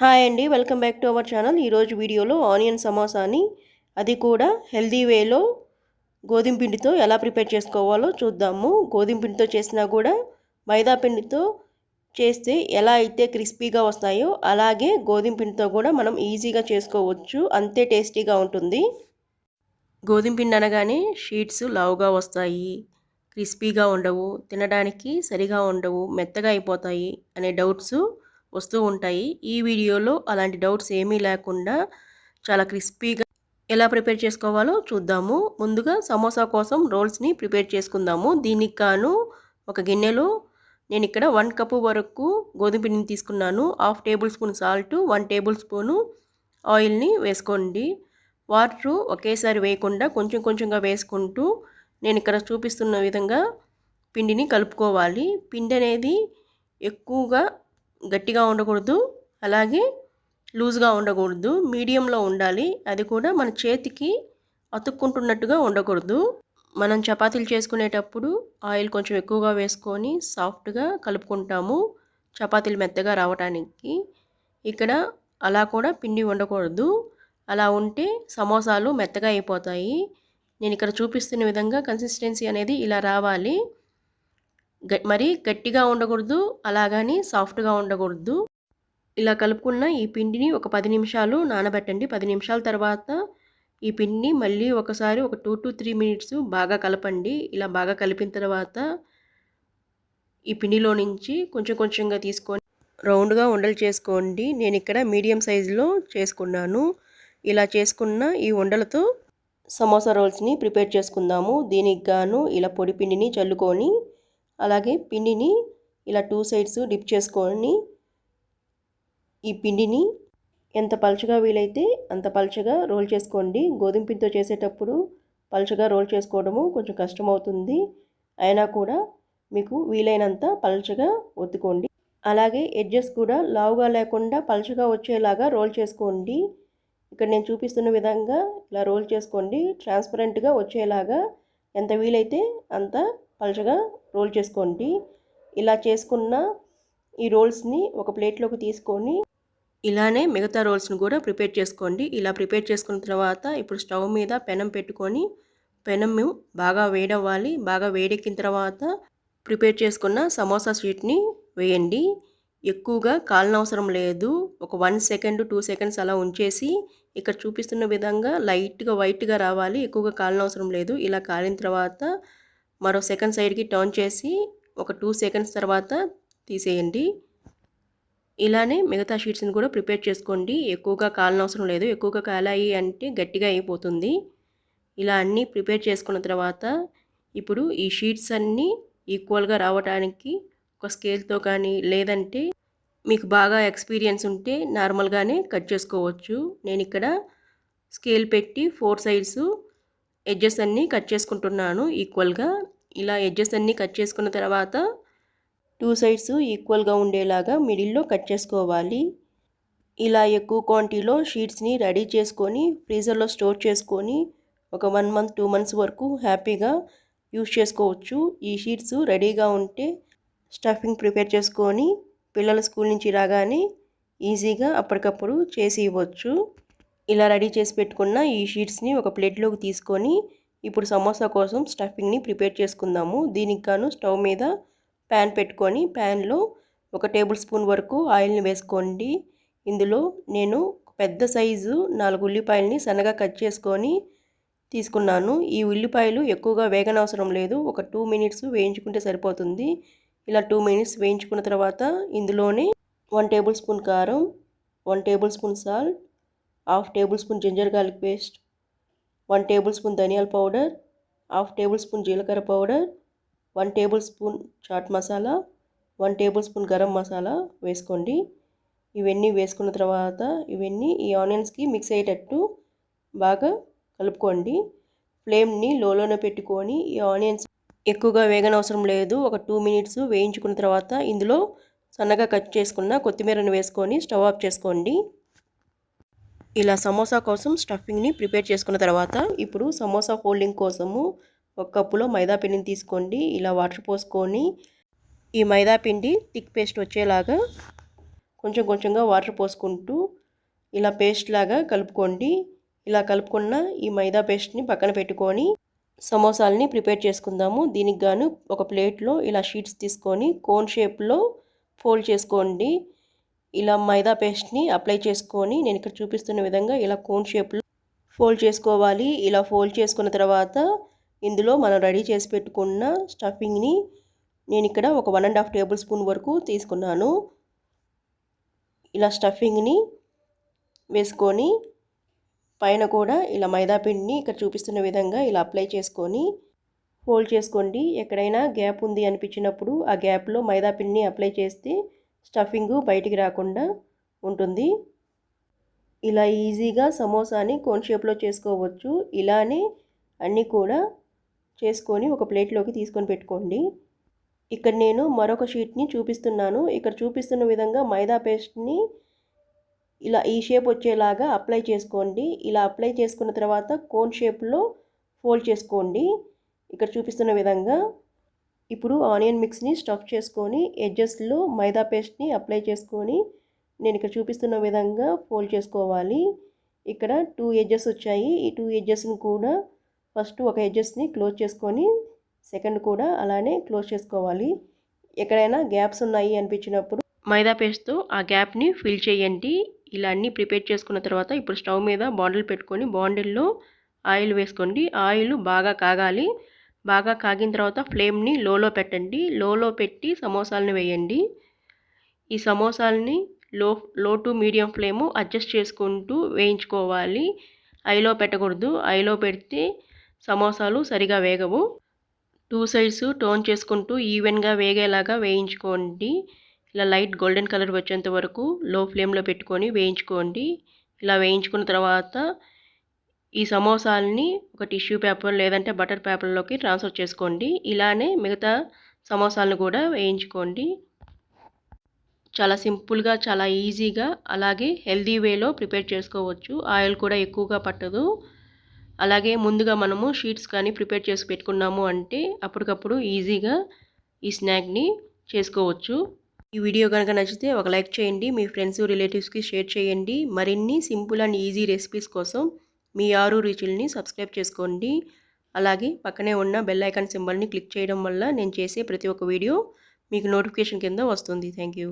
Hi అండి welcome back to our channel. ఈరోజు వీడియోలో ఆనియన్ సమోసాని అది కూడా హెల్దీ వేలో గోధుమ పిండితో ఎలా ప్రిపేర్ చేసుకోవాలో చూద్దాము. గోధుమ పిండితో చేసినా కూడా మైదా పిండితో చేస్తే ఎలా అయితే క్రిస్పీగా వస్తాయో అలాగే గోధుమ పిండితో కూడా మనం ఈజీగా చేసుకోవచ్చు. అంతే టేస్టీగా ఉంటుంది. గోధుమ పిండి అనగానే షీట్స్ లావుగా వస్తాయి క్రిస్పీగా ఉండవు తినడానికి సరిగా ఉండవు మెత్తగా అయిపోతాయి అనే డౌట్స్ వస్తూ ఉంటాయి. ఈ వీడియోలో అలాంటి డౌట్స్ ఏమీ లేకుండా చాలా క్రిస్పీగా ఎలా ప్రిపేర్ చేసుకోవాలో చూద్దాము. ముందుగా సమోసా కోసం రోల్స్ని ప్రిపేర్ చేసుకుందాము. దీనికి గాను ఒక గిన్నెలో నేను ఇక్కడ వన్ కప్పు వరకు గోధుమ పిండిని తీసుకున్నాను. Half tablespoon salt one tablespoon ఆయిల్ని వేసుకోండి. వాటర్ ఒకేసారి వేయకుండా కొంచెం కొంచెంగా వేసుకుంటూ నేను ఇక్కడ చూపిస్తున్న విధంగా పిండిని కలుపుకోవాలి. పిండి అనేది ఎక్కువగా గట్టిగా ఉండకూడదు. అలాగే లూజ్గా ఉండకూడదు. మీడియంలో ఉండాలి. అది కూడా మన చేతికి అతుక్కుంటున్నట్టుగా ఉండకూడదు. మనం చపాతీలు చేసుకునేటప్పుడు ఆయిల్ కొంచెం ఎక్కువగా వేసుకొని సాఫ్ట్గా కలుపుకుంటాము. చపాతీలు మెత్తగా రావడానికి ఇక్కడ అలా కూడా పిండి ఉండకూడదు అలా ఉంటే సమోసాలు మెత్తగా అయిపోతాయి. నేను ఇక్కడ చూపిస్తున్న విధంగా కన్సిస్టెన్సీ అనేది ఇలా రావాలి. మరీ గట్టిగా ఉండకూడదు అలాగని సాఫ్ట్గా ఉండకూడదు. ఇలా కలుపుకున్న ఈ పిండిని ఒక పది నిమిషాలు నానబెట్టండి. పది నిమిషాల తర్వాత ఈ పిండిని మళ్ళీ ఒకసారి ఒక టూ టు త్రీ మినిట్స్ బాగా కలపండి. ఇలా బాగా కలిపిన తర్వాత ఈ పిండిలో నుంచి కొంచెం కొంచెంగా తీసుకొని రౌండ్గా ఉండలు చేసుకోండి. నేను ఇక్కడ మీడియం సైజులో చేసుకున్నాను. ఇలా చేసుకున్న ఈ ఉండలతో సమోసా రోల్స్ని ప్రిపేర్ చేసుకుందాము. దీనికి గాను ఇలా పొడి పిండిని చల్లుకొని అలాగే పిండిని ఇలా టూ సైడ్స్ డిప్ చేసుకొని ఈ పిండిని ఎంత పలుచగా వీలైతే అంత పలుచగా రోల్ చేసుకోండి. గోధుమ పిండితో చేసేటప్పుడు పలుచగా రోల్ చేసుకోవడము కొంచెం కష్టమవుతుంది. అయినా కూడా మీకు వీలైనంత పలుచగా ఒత్తుకోండి. అలాగే ఎడ్జెస్ కూడా లావుగా లేకుండా పలుచగా వచ్చేలాగా రోల్ చేసుకోండి. ఇక్కడ నేను చూపిస్తున్న విధంగా ఇలా రోల్ చేసుకోండి. ట్రాన్స్పరెంట్గా వచ్చేలాగా ఎంత వీలైతే అంత పలుచగా రోల్ చేసుకోండి. ఇలా చేసుకున్న ఈ రోల్స్ని ఒక ప్లేట్లోకి తీసుకొని ఇలానే మిగతా రోల్స్ని కూడా ప్రిపేర్ చేసుకోండి. ఇలా ప్రిపేర్ చేసుకున్న తర్వాత ఇప్పుడు స్టవ్ మీద పెనం పెట్టుకొని పెనం బాగా వేడవ్వాలి. బాగా వేడెక్కిన తర్వాత ప్రిపేర్ చేసుకున్న సమోసా స్వీట్ని వేయండి. ఎక్కువగా కాలనవసరం లేదు. ఒక వన్ సెకండ్ టూ సెకండ్స్ అలా ఉంచేసి ఇక్కడ చూపిస్తున్న విధంగా లైట్గా వైట్గా రావాలి. ఎక్కువగా కాలనవసరం లేదు. ఇలా కాలిన తర్వాత మరో సెకండ్ సైడ్కి టర్న్ చేసి ఒక టూ సెకండ్స్ తర్వాత తీసేయండి. ఇలానే మిగతా షీట్స్ని కూడా ప్రిపేర్ చేసుకోండి. ఎక్కువగా కాలనవసరం లేదు. ఎక్కువగా కాలాయి అంటే గట్టిగా అయిపోతుంది. ఇలా అన్నీ ప్రిపేర్ చేసుకున్న తర్వాత ఇప్పుడు ఈ షీట్స్ అన్నీ ఈక్వల్గా రావడానికి ఒక స్కేల్తో కానీ లేదంటే మీకు బాగా ఎక్స్పీరియన్స్ ఉంటే నార్మల్గానే కట్ చేసుకోవచ్చు. నేను ఇక్కడ స్కేల్ పెట్టి ఫోర్ సైడ్స్ ఎడ్జెస్ అన్నీ కట్ చేసుకుంటున్నాను ఈక్వల్గా. ఇలా ఎడ్జెస్ అన్నీ కట్ చేసుకున్న తర్వాత టూ సైడ్స్ ఈక్వల్గా ఉండేలాగా మిడిల్లో కట్ చేసుకోవాలి. ఇలా ఎక్కువ క్వాంటిటీలో షీట్స్ని రెడీ చేసుకొని ఫ్రీజర్లో స్టోర్ చేసుకొని ఒక వన్ మంత్ టూ మంత్స్ వరకు హ్యాపీగా యూస్ చేసుకోవచ్చు. ఈ షీట్స్ రెడీగా ఉంటే స్టఫింగ్ ప్రిపేర్ చేసుకొని పిల్లల స్కూల్ నుంచి రాగానే ఈజీగా అప్పటికప్పుడు చేసి ఇవ్వచ్చు. ఇలా రెడీ చేసి పెట్టుకున్న ఈ షీట్స్ని ఒక ప్లేట్లోకి తీసుకొని ఇప్పుడు సమోసా కోసం స్టఫింగ్ని ప్రిపేర్ చేసుకుందాము. దీనికి గాను స్టవ్ మీద ప్యాన్ పెట్టుకొని ప్యాన్లో ఒక టేబుల్ స్పూన్ వరకు ఆయిల్ని వేసుకోండి. ఇందులో నేను పెద్ద సైజు నాలుగు ఉల్లిపాయలని సన్నగా కట్ చేసుకొని తీసుకున్నాను. ఈ ఉల్లిపాయలు ఎక్కువగా వేగనవసరం లేదు. ఒక టూ మినిట్స్ వేయించుకుంటే సరిపోతుంది. ఇలా టూ మినిట్స్ వేయించుకున్న తర్వాత ఇందులోనే వన్ టేబుల్ స్పూన్ కారం one tablespoon salt half tablespoon ginger garlic paste one tablespoon ధనియాల పౌడర్ హాఫ్ టేబుల్ స్పూన్ జీలకర్ర powder one tablespoon chaat masala one tablespoon garam masala వేసుకోండి. ఇవన్నీ వేసుకున్న తర్వాత ఇవన్నీ ఈ ఆనియన్స్కి మిక్స్ అయ్యేటట్టు బాగా కలుపుకోండి. ఫ్లేమ్ని లోలోనే పెట్టుకొని ఈ ఆనియన్స్ ఎక్కువగా వేగనవసరం లేదు. ఒక టూ మినిట్స్ వేయించుకున్న తర్వాత ఇందులో సన్నగా కట్ చేసుకున్న కొత్తిమీరను వేసుకొని స్టవ్ ఆఫ్ చేసుకోండి. ఇలా సమోసా కోసం స్టఫింగ్ని ప్రిపేర్ చేసుకున్న తర్వాత ఇప్పుడు సమోసా ఫోల్డింగ్ కోసము ఒక కప్పులో మైదా పిండిని తీసుకోండి. ఇలా వాటర్ పోసుకొని ఈ మైదా పిండి థిక్ పేస్ట్ వచ్చేలాగా కొంచెం కొంచెంగా వాటర్ పోసుకుంటూ ఇలా పేస్ట్ లాగా కలుపుకోండి. ఇలా కలుపుకున్న ఈ మైదా పేస్ట్ని పక్కన పెట్టుకొని సమోసాలని ప్రిపేర్ చేసుకుందాము. దీనికి గాను ఒక ప్లేట్లో ఇలా షీట్స్ తీసుకొని కోన్ షేప్లో ఫోల్డ్ చేసుకోండి. ఇలా మైదా పేస్ట్ని అప్లై చేసుకొని నేను ఇక్కడ చూపిస్తున్న విధంగా ఇలా కోన్ షేప్లో ఫోల్డ్ చేసుకోవాలి. ఇలా ఫోల్డ్ చేసుకున్న తర్వాత ఇందులో మనం రెడీ చేసి పెట్టుకున్న స్టఫింగ్ని నేను ఇక్కడ ఒక one and half tablespoon వరకు తీసుకున్నాను. ఇలా స్టఫింగ్ని వేసుకొని పైన కూడా ఇలా మైదా పిండిని ఇక్కడ చూపిస్తున్న విధంగా ఇలా అప్లై చేసుకొని ఫోల్డ్ చేసుకోండి. ఎక్కడైనా గ్యాప్ ఉంది అనిపించినప్పుడు ఆ గ్యాప్లో మైదా పిండిని అప్లై చేస్తే స్టఫింగ్ బయటికి రాకుండా ఉంటుంది. ఇలా ఈజీగా సమోసాని కోన్ షేప్లో చేసుకోవచ్చు. ఇలానే అన్నీ కూడా చేసుకొని ఒక ప్లేట్లోకి తీసుకొని పెట్టుకోండి. ఇక్కడ నేను మరొక షీట్ని చూపిస్తున్నాను. ఇక్కడ చూపిస్తున్న విధంగా మైదా పేస్ట్ని ఇలా ఈ షేప్ వచ్చేలాగా అప్లై చేసుకోండి. ఇలా అప్లై చేసుకున్న తర్వాత కోన్ షేప్లో ఫోల్డ్ చేసుకోండి. ఇక్కడ చూపిస్తున్న విధంగా ఇప్పుడు ఆనియన్ మిక్స్ని స్టఫ్ చేసుకొని ఎడ్జెస్లో మైదా పేస్ట్ని అప్లై చేసుకొని నేను ఇక్కడ చూపిస్తున్న విధంగా ఫోల్డ్ చేసుకోవాలి. ఇక్కడ టూ ఎడ్జెస్ వచ్చాయి. ఈ టూ ఎడ్జెస్ని కూడా ఫస్ట్ ఒక ఎడ్జెస్ని క్లోజ్ చేసుకొని సెకండ్ కూడా అలానే క్లోజ్ చేసుకోవాలి. ఎక్కడైనా గ్యాప్స్ ఉన్నాయి అనిపించినప్పుడు మైదా పేస్ట్తో ఆ గ్యాప్ని ఫిల్ చేయండి. ఇలా అన్నీ ప్రిపేర్ చేసుకున్న తర్వాత ఇప్పుడు స్టవ్ మీద బాండిల్ పెట్టుకొని బాండిల్లో ఆయిల్ వేసుకోండి. ఆయిల్ బాగా కాగాలి. బాగా కాగిన తర్వాత ఫ్లేమ్ని లోలో పెట్టండి. లోలో పెట్టి సమోసాలను వేయండి. ఈ సమోసాలని లో లో టు మీడియం ఫ్లేము అడ్జస్ట్ చేసుకుంటూ వేయించుకోవాలి. ఐలో పెట్టకూడదు. ఐలో పెడితే సమోసాలు సరిగా వేగవు. టూ సైడ్స్ టోన్ చేసుకుంటూ ఈవెన్గా వేగేలాగా వేయించుకోండి. ఇలా లైట్ గోల్డెన్ కలర్ వచ్చేంత వరకు లో ఫ్లేమ్లో పెట్టుకొని వేయించుకోండి. ఇలా వేయించుకున్న తర్వాత ఈ సమోసాలని ఒక టిష్యూ పేపర్ లేదంటే బటర్ పేపర్లోకి ట్రాన్స్ఫర్ చేసుకోండి. ఇలానే మిగతా సమోసాలను కూడా వేయించుకోండి. చాలా సింపుల్గా చాలా ఈజీగా అలాగే హెల్దీ వేలో ప్రిపేర్ చేసుకోవచ్చు. ఆయిల్ కూడా ఎక్కువగా పట్టదు. అలాగే ముందుగా మనము షీట్స్ కానీ ప్రిపేర్ చేసి పెట్టుకున్నాము అంటే అప్పటికప్పుడు ఈజీగా ఈ స్నాక్ని చేసుకోవచ్చు. ఈ వీడియో కనుక నచ్చితే ఒక లైక్ చేయండి. మీ ఫ్రెండ్స్ రిలేటివ్స్కి షేర్ చేయండి. మరిన్ని సింపుల్ అండ్ ఈజీ రెసిపీస్ కోసం మీ ఆరు రుచుల్ని సబ్స్క్రైబ్ చేసుకోండి. అలాగే పక్కనే ఉన్న బెల్ ఐకాన్ సింబల్ని క్లిక్ చేయడం వల్ల నేను చేసే ప్రతి ఒక్క వీడియో మీకు నోటిఫికేషన్ కింద వస్తుంది. Thank you